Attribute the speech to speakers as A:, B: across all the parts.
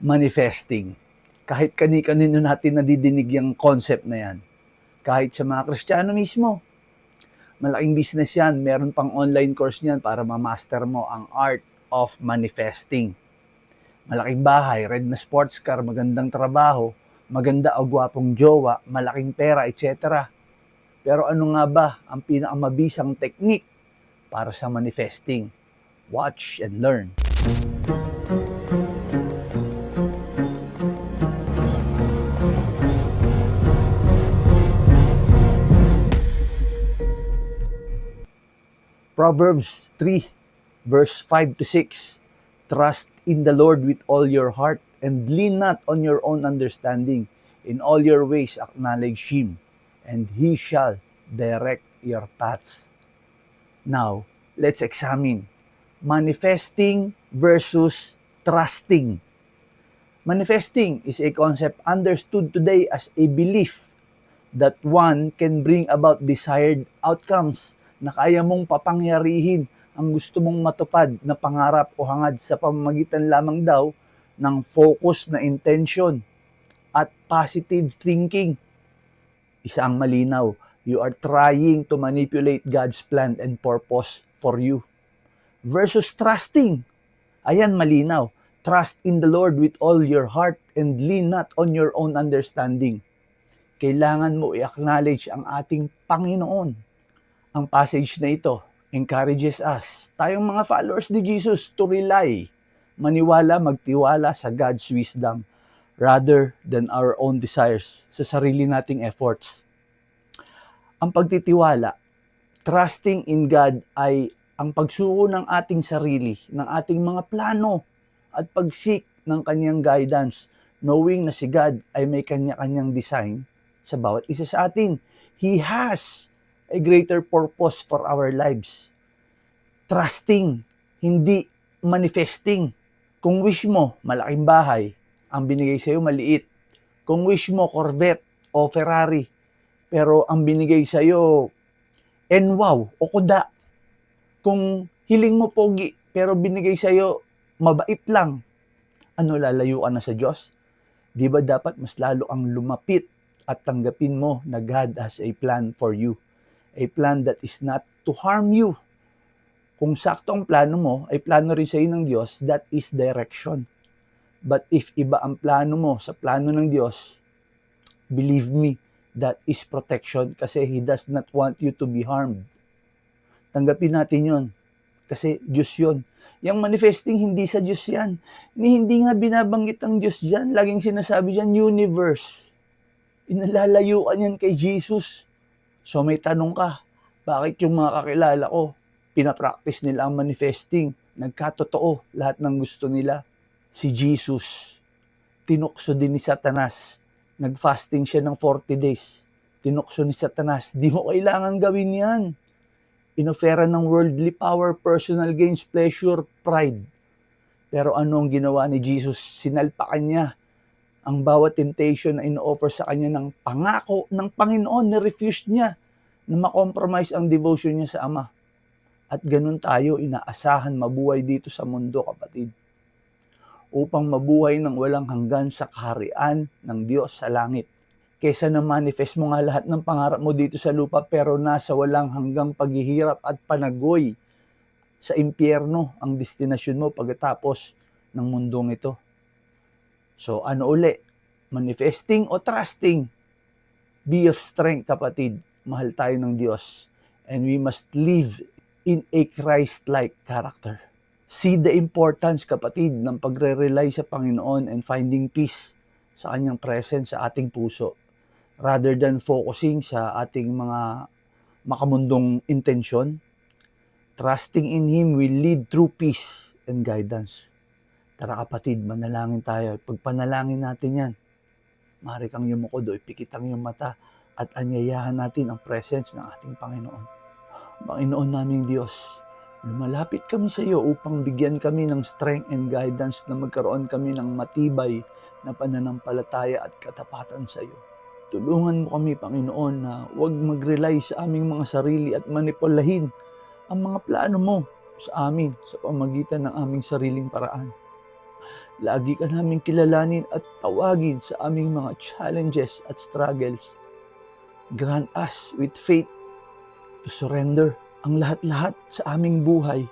A: manifesting. Kahit kani-kanino natin nadidinig yung concept na yan. Kahit sa mga Kristiyano mismo. Malaking business yan. Meron pang online course niyan para ma-master mo ang art of manifesting. Malaking bahay, red na sports car, magandang trabaho, maganda o gwapong jowa, malaking pera, etc. Pero ano nga ba ang pinakamabisang technique para sa manifesting? Watch and learn. Proverbs 3, verse 5 to 6. Trust in the Lord with all your heart and lean not on your own understanding. In all your ways acknowledge Him, and He shall direct your paths. Now, let's examine manifesting versus trusting. Manifesting is a concept understood today as a belief that one can bring about desired outcomes na kaya mong papangyarihin ang gusto mong matupad na pangarap o hangad sa pamamagitan lamang daw ng focus na intention at positive thinking. Isang malinaw, you are trying to manipulate God's plan and purpose for you. Versus trusting. Ayan, malinaw. Trust in the Lord with all your heart and lean not on your own understanding. Kailangan mo i-acknowledge ang ating Panginoon. Ang passage na ito encourages us, tayong mga followers ni Jesus, to rely, maniwala, magtiwala sa God's wisdom rather than our own desires, sa sarili nating efforts. Ang pagtitiwala, trusting in God ay ang pagsuko ng ating sarili, ng ating mga plano at pagsik ng kanyang guidance, knowing na si God ay may kanya-kanyang design sa bawat isa sa atin. He has a greater purpose for our lives. Trusting, hindi manifesting. Kung wish mo, malaking bahay, ang binigay sa'yo maliit. Kung wish mo, Corvette o Ferrari, pero ang binigay sa'yo, NWOW o kuda. Kung hiling mo pogi, pero binigay sa'yo, mabait lang, ano lalayo ka na sa Diyos? Di ba dapat mas lalo ang lumapit at tanggapin mo na God has a plan for you? A plan that is not to harm you. Kung sakto ang plano mo, ay plano rin sa iyo ng Diyos, that is direction. But if iba ang plano mo sa plano ng Diyos, believe me, that is protection kasi He does not want you to be harmed. Tanggapin natin yon kasi Diyos yon. Yung manifesting, hindi sa Diyos yan. Ni hindi nga binabanggit ang Diyos dyan. Laging sinasabi dyan, universe. Inalalayuan yan kay Jesus. So may tanong ka, bakit yung mga kakilala ko, pinapractice nila ang manifesting, nagkatotoo lahat ng gusto nila. Si Jesus, tinukso din ni Satanas. Nag-fasting siya ng 40 days. Tinukso ni Satanas, di mo kailangan gawin yan. Inofera ng worldly power, personal gains, pleasure, pride. Pero ano ang ginawa ni Jesus? Sinalpakan niya ang bawat temptation na ino-offer sa kanya ng pangako ng Panginoon, na-refuse niya na makompromise ang devotion niya sa Ama. At ganun tayo inaasahan mabuhay dito sa mundo, kapatid. Upang mabuhay ng walang hanggan sa kaharian ng Diyos sa langit. Kesa na manifest mo nga lahat ng pangarap mo dito sa lupa pero nasa walang hanggang paghihirap at panagoy sa impyerno ang destinasyon mo pagkatapos ng mundong ito. So ano uli? Manifesting o trusting? Be of strength kapatid. Mahal tayo ng Diyos. And we must live in a Christ-like character. See the importance kapatid ng pagre-rely sa Panginoon and finding peace sa kanyang presence sa ating puso rather than focusing sa ating mga makamundong intensyon. Trusting in Him will lead through peace and guidance. Tara kapatid, manalangin tayo. Pagpanalangin natin yan, maaari kang yumuko do, ipikit ang iyong mata at anyayahan natin ang presence ng ating Panginoon. Panginoon naming Diyos, lumalapit kami sa iyo upang bigyan kami ng strength and guidance na magkaroon kami ng matibay na pananampalataya at katapatan sa iyo. Tulungan mo kami, Panginoon, na huwag mag-rely sa aming mga sarili at manipulahin ang mga plano mo sa amin sa pamagitan ng aming sariling paraan. Lagi ka namin kilalanin at tawagin sa aming mga challenges at struggles. Grant us with faith to surrender ang lahat-lahat sa aming buhay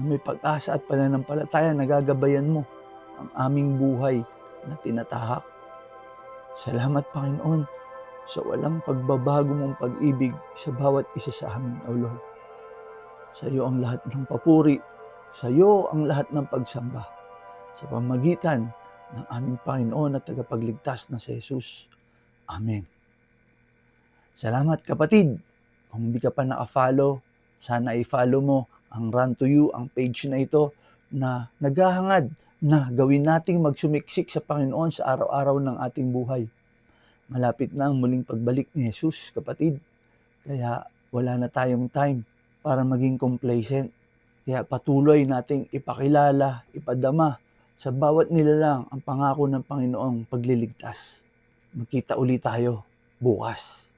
A: na may pag-asa at pananampalataya na gagabayan mo ang aming buhay na tinatahak. Salamat Panginoon sa walang pagbabago mong pag-ibig sa bawat isa sa amin, O Lord. Sa iyo ang lahat ng papuri, sa iyo ang lahat ng pagsamba, sa pamagitan ng aming Panginoon at tagapagligtas na si Jesus. Amen. Salamat kapatid. Kung hindi ka pa naka-follow, sana i-follow mo ang Run to You, ang page na ito na naghahangad na gawin nating magsumiksik sa Panginoon sa araw-araw ng ating buhay. Malapit na ang muling pagbalik ni Jesus, kapatid. Kaya wala na tayong time para maging complacent. Kaya patuloy nating ipakilala, ipadama sa bawat nilalang ang pangako ng Panginoong pagliligtas. Magkita ulit tayo bukas.